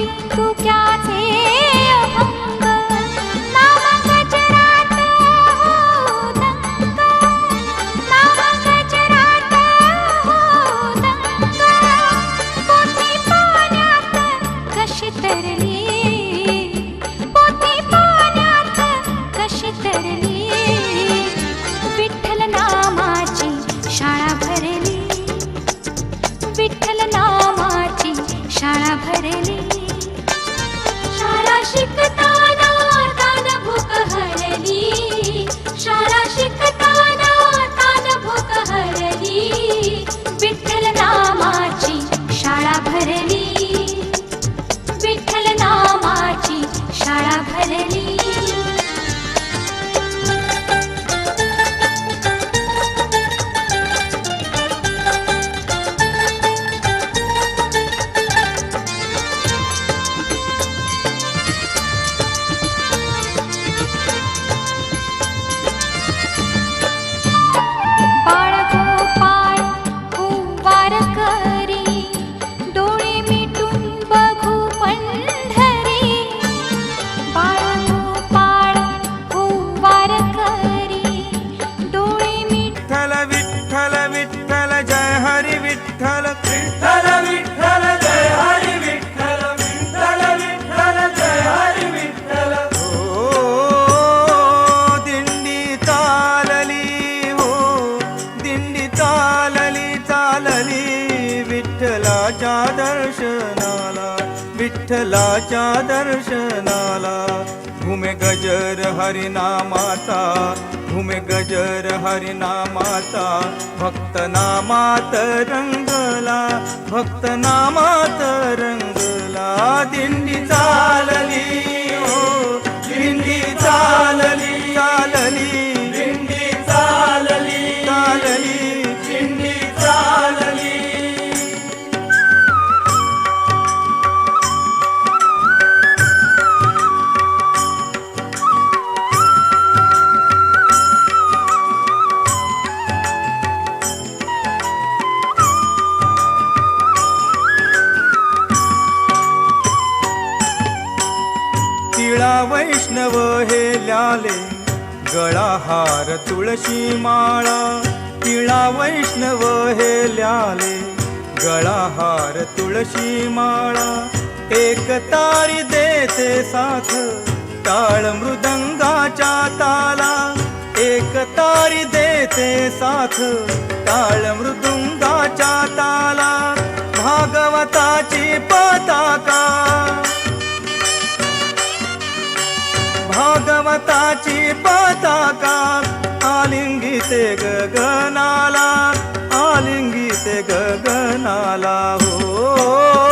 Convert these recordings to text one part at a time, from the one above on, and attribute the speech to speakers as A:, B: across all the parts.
A: तू
B: क्या हरिनामाचा भूमि गजर हरिनामाचा. भक्त नामात रंगला भक्त नामात रंगला. दिंडी चालली हो दिंडी चालली चालली. वैष्णव हे लाले गळा हार तुळशी माळा. तिळा वैष्णव हे लाले गळा हार तुळशी माळा. एक तारी देते साथ टाळ मृदंगाच्या ताला. एक तारी देते साथ टाळ मृदुंगाच्या ताला. भागवताची पताका. भागवताची पताका आलिंगिते गगनाला आलिंगिते गगनाला हो.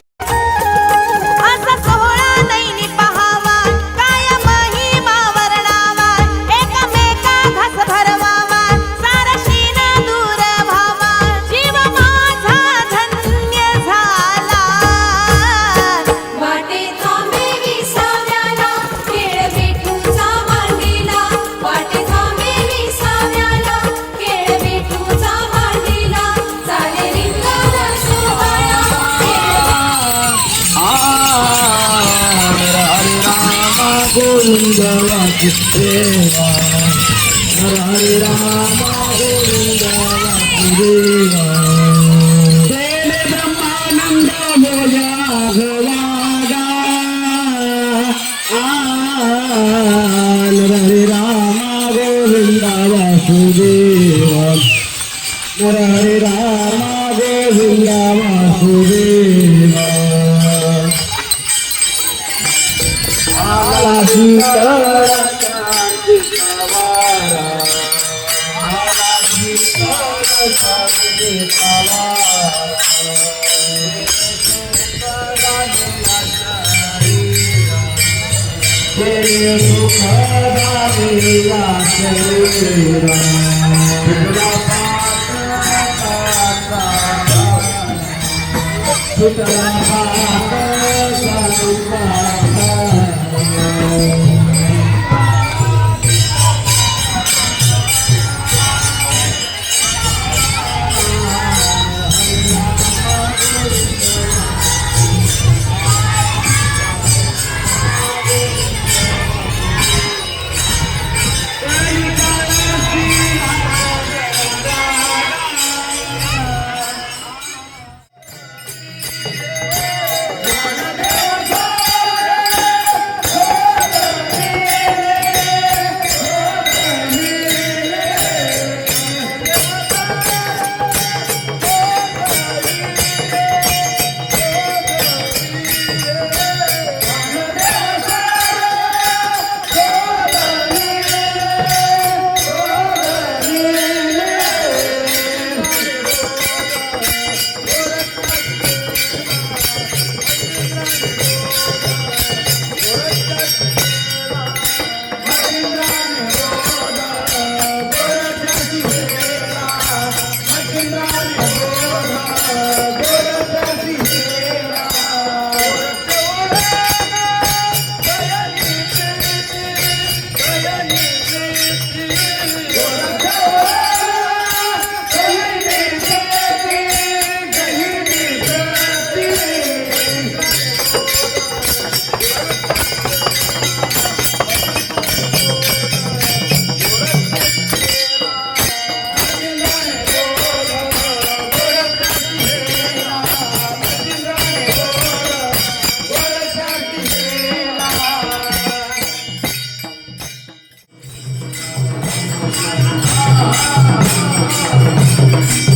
C: गोविंदवा देवा हरे रामा
D: गोविंदवा देवा सुतरा Thank you.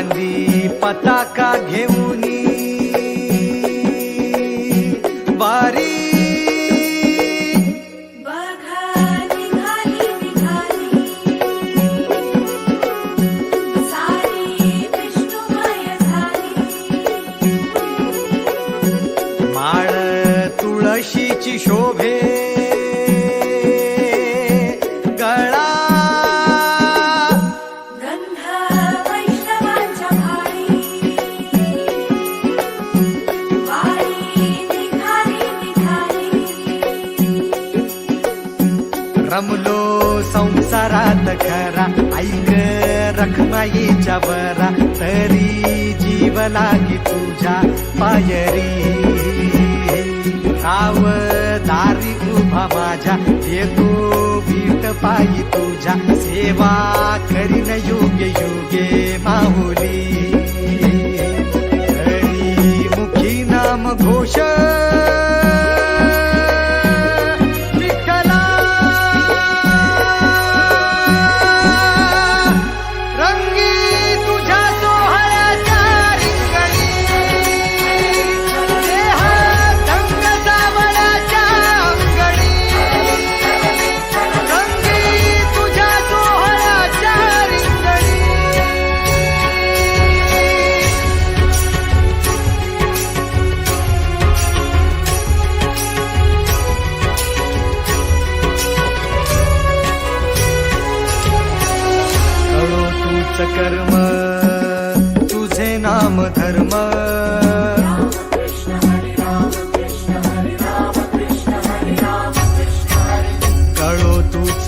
E: गांधी पताका घेऊनी बारी I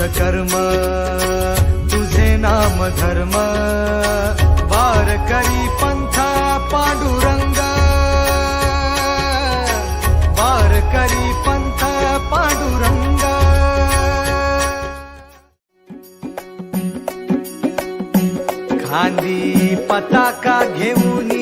E: कर्म तुझे नाम धर्म, वार करी पंथा पांडुरंग। वार करी पंथा पांडुरंग। खांदी पताका घेऊनी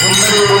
F: सुंदरी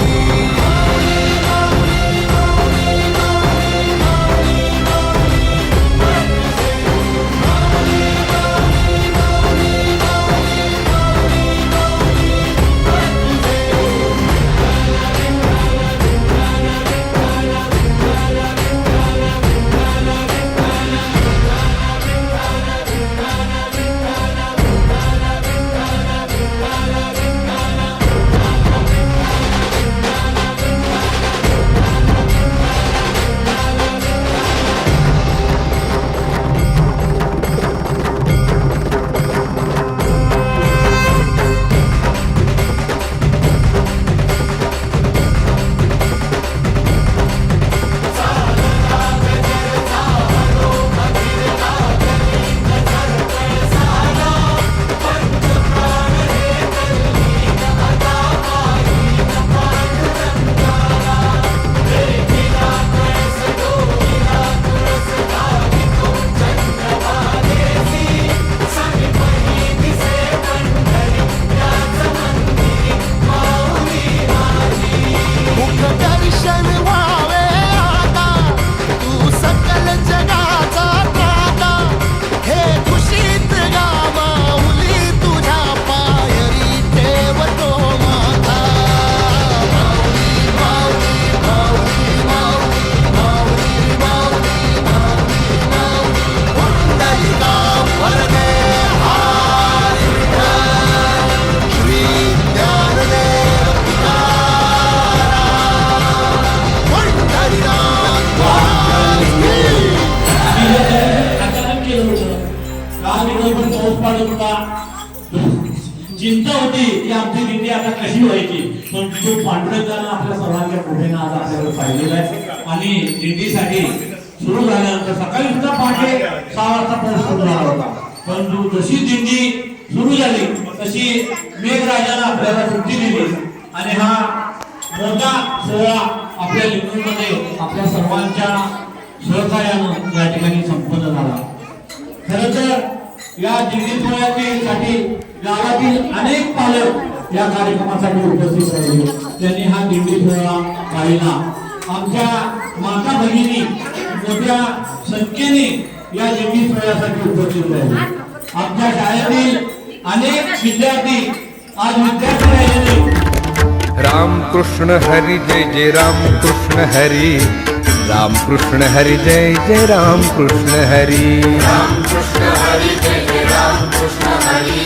G: जशी दिंडी सुरू झाली. तशी मेघराजानं आपल्याला सुट्टी दिली. आणि हा मोठा सोहळा आपल्या लिंगूमध्ये आपल्या सर्वांच्या सहकार्यानं या ठिकाणी संपन्न झाला. खर तर या दिंडी सोहळ्यासाठी गावातील अनेक पालक या कार्यक्रमासाठी उपस्थित राहिले त्यांनी हा दिंडी सोहळा पाहिला. आमच्या माता भगिनी मोठ्या संख्येने या दिंडी सोहळ्यासाठी उपस्थित राहिले आमच्या शाळेतील अनेक विद्यार्थी आज विद्यार्थी
C: राहिले रामकृष्ण हरी जय जय रामकृष्ण हरी. रामकृष्ण हरी जय जय रामकृष्ण हरी. रामकृष्ण हरी जय जय रामकृष्ण हरी.